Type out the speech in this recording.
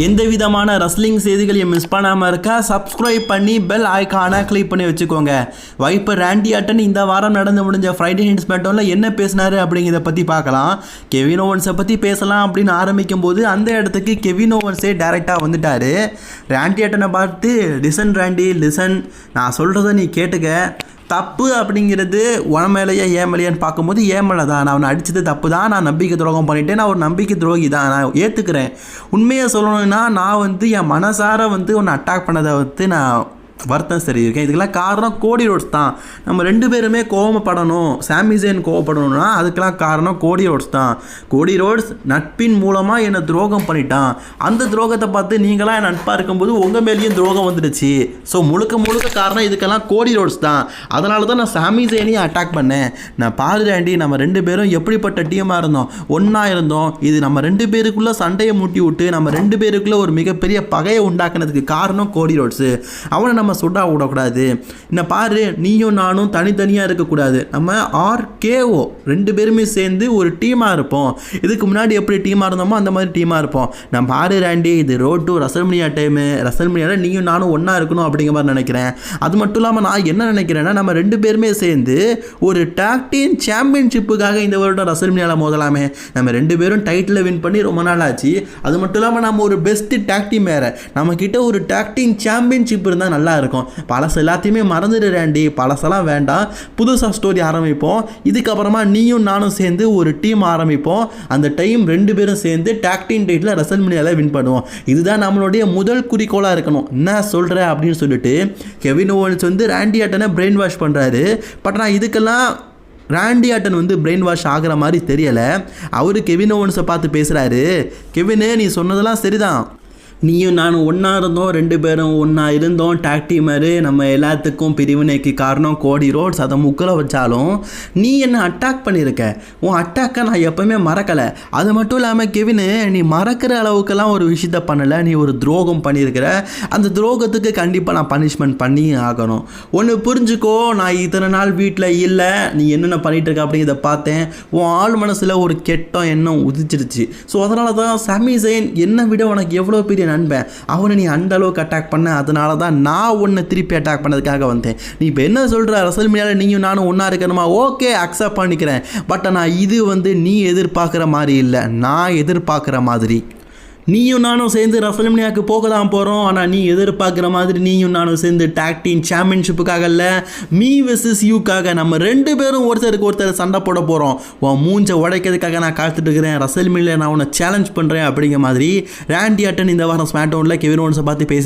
எந்த விதமான ரஸ்லிங் செய்திகளையும் மிஸ் பண்ணாமல் இருக்க சப்ஸ்கிரைப் பண்ணி பெல் ஐக்கானை கிளிக் பண்ணி வச்சுக்கோங்க. வைப்பர் ரேண்டி அட்டன் இந்த வாரம் நடந்து முடிஞ்ச ஃப்ரைடே ஹிண்ட்ஸ் மேட்டோவில் என்ன பேசினார் அப்படிங்கிறத பற்றி பார்க்கலாம். கெவின் ஓவன்ஸை பற்றி பேசலாம் அப்படின்னு ஆரம்பிக்கும் போது அந்த இடத்துக்கு கெவின் ஓவன்ஸே டைரெக்டாக வந்துட்டார். ரேண்டி அட்டனை பார்த்து லிசன் ரேண்டி லிசன் நான் சொல்கிறத நீ கேட்டுக்க. தப்பு அப்படிங்கிறது உன் மேலேயே ஏன் மேலேயான்னு பார்க்கும்போது ஏன் மேலே தான் நான் அவனை அடித்தது தப்பு தான் நான் நம்பிக்கை துரோகம் பண்ணிட்டேன் நான் ஒரு நம்பிக்கை துரோகி தான். நான் ஏற்றுக்கிறேன் உண்மையை சொல்லணும்னா நான் வந்து என் மனசார வந்து உன்னை அட்டாக் பண்ணதை வந்து நான் வருத்தம் சரி இதுக்கெல்லாம் காரணம் கோடி ரோட்ஸ் தான். நம்ம ரெண்டு பேருமே கோவப்படணும். சாமிசேன் கோவப்படணும்னா அதுக்கெல்லாம் காரணம் கோடி ரோட்ஸ் தான். கோடி ரோட்ஸ் நட்பின் மூலமாக என்னை துரோகம் பண்ணிட்டான். அந்த துரோகத்தை பார்த்து நீங்களாம் என் நட்பாக இருக்கும்போது உங்கள் மேலேயும் துரோகம் வந்துடுச்சு. ஸோ முழுக்க முழுக்க காரணம் இதுக்கெல்லாம் கோடி ரோட்ஸ் தான். அதனால தான் நான் சாமிசேனையும் அட்டாக் பண்ணேன். நான் பாரு ஆண்டி நம்ம ரெண்டு பேரும் எப்படிப்பட்ட டீமாக இருந்தோம்? ஒன்றா இருந்தோம். இது நம்ம ரெண்டு பேருக்குள்ளே சண்டையை மூட்டி விட்டு நம்ம ரெண்டு பேருக்குள்ளே ஒரு மிகப்பெரிய பகையை உண்டாக்குனதுக்கு காரணம் கோடி ரோட்ஸு. அவனை நம்ம சுடா விடக்கூடாது. என்ன பாரு நீயும் நானும் தனித்தனியாக இருக்கக்கூடாது. நம்ம ஆர்கேஓ ரெண்டு பேருமே சேர்ந்து ஒரு டீமாக இருப்போம். இதுக்கு முன்னாடி எப்படி டீமாக இருந்தோமோ அந்த மாதிரி டீமாக இருப்போம். நான் பாரு ராண்டி இது ரோட் டு ரசல்மனியா டைமு ரசல்மனியாவில் நீயும் நானும் ஒன்றா இருக்கணும் அப்படிங்கிற மாதிரி நினைக்கிறேன். அது மட்டும் இல்லாமல் நான் என்ன நினைக்கிறேன்னா நம்ம ரெண்டு பேருமே சேர்ந்து ஒரு டாக் டீம் சாம்பியன்ஷிப்புக்காக இந்த வருடம் ரசல்மனியாவில் மோதலாமே. நம்ம ரெண்டு பேரும் டைட்டில் வின் பண்ணி ரொம்ப நாள் ஆச்சு. அது மட்டும் இல்லாமல் நம்ம ஒரு பெஸ்ட்டு டாக் டீம் வேறு. நம்மக்கிட்ட ஒரு டாக் சாம்பியன்ஷிப் இருந்தால் நல்லா இருக்கும். பழசு எல்லாத்தையுமே மறந்துடுறேன்டி பழசெல்லாம் வேண்டாம். புதுசாக ஸ்டோரி ஆரம்பிப்போம். இதுக்கப்புறமா நீயும் நானும் சேர்ந்து ஒரு டீம் ஆரம்பிப்போம். அந்த டைம் ரெண்டு பேரும் சேர்ந்து டாக்டின் டேட்டில் ரசல் ரசல்மனியாவில் வின் பண்ணுவோம். இதுதான் நம்மளுடைய முதல் குறிக்கோளாக இருக்கணும். என்ன சொல்கிற அப்படின்னு சொல்லிட்டு கெவின் ஓவன்ஸ் வந்து ரேண்டி ஆட்டனை பிரெயின் வாஷ் பண்ணுறாரு பட் நான் இதுக்கெல்லாம் ராண்டி ஆட்டன் வந்து பிரெயின் வாஷ் ஆகிற மாதிரி தெரியலை. அவர் கெவின் ஓவன்ஸை பார்த்து பேசுகிறாரு கெவினு நீ சொன்னதெல்லாம் சரிதான். நீயும் நானும் ஒன்றா இருந்தோம் ரெண்டு பேரும் ஒன்றா இருந்தோம். டாக்டிமரு நம்ம எல்லாத்துக்கும் பிரிவினைக்கு காரணம் கோடி ரோட்ஸ். அதை முக்கில் வச்சாலும் நீ என்னை அட்டாக் பண்ணியிருக்க உன் அட்டாக்கை நான் எப்போவுமே மறக்கலை. அது மட்டும் இல்லாமல் கெவினு நீ மறக்கிற அளவுக்கெல்லாம் ஒரு விஷயத்த பண்ணலை. நீ ஒரு துரோகம் பண்ணியிருக்கிற அந்த துரோகத்துக்கு கண்டிப்பாக நான் பனிஷ்மெண்ட் பண்ணி ஆகணும். ஒன்று புரிஞ்சுக்கோ நான் இத்தனை நாள் வீட்டில் இல்லை. நீ என்னென்ன பண்ணிகிட்டு இருக்க அப்படிங்கிறத பார்த்தேன். உன் ஆள் மனசில் ஒரு கெட்டம் எண்ணம் உதிச்சிருச்சு. ஸோ அதனால தான் சமி ஜெயின் என்னை விட உனக்கு எவ்வளோ பெரிய நண்பன் அவனை நீ அந்த அளவுக்கு அட்டாக் பண்ண அதனால தான் நான் உன்னை திருப்பி அட்டாக் பண்ணதுக்காக வந்தேன். நீ இப்போ என்ன சொல்கிற ரசல் மீடியாவில் நீயும் நானும் ஒன்றா இருக்கணுமா? ஓகே அக்செப்ட் பண்ணிக்கிறேன். பட் ஆனால் இது வந்து நீ எதிர்பார்க்குற மாதிரி இல்லை. நான் எதிர்பார்க்குற மாதிரி. நீயும் நானும் சேர்ந்து ரசல்மனியாவுக்கு போக தான் போகிறோம் ஆனால் நீ எதிர்பார்க்குற மாதிரி நீயும் நானும் சேர்ந்து டாக் டீம் சாம்பியன்ஷிப்புக்காக இல்லை மீ வெர்சஸ் யூக்காக நம்ம ரெண்டு பேரும் ஒருத்தருக்கு ஒருத்தர் சண்டை போட போகிறோம் உன் மூஞ்சை உடைக்கிறதுக்காக நான் காத்துட்டு இருக்கிறேன். ரசல்மியில் நான் உன்னை சேலஞ்ச் பண்ணுறேன் அப்படிங்கிற மாதிரி ரேண்டி அட்டன் இந்த வாரம் ஸ்மார்ட் ஸ்மாட்டோனில் கெவின் ஓன்ஸை பார்த்து பேசி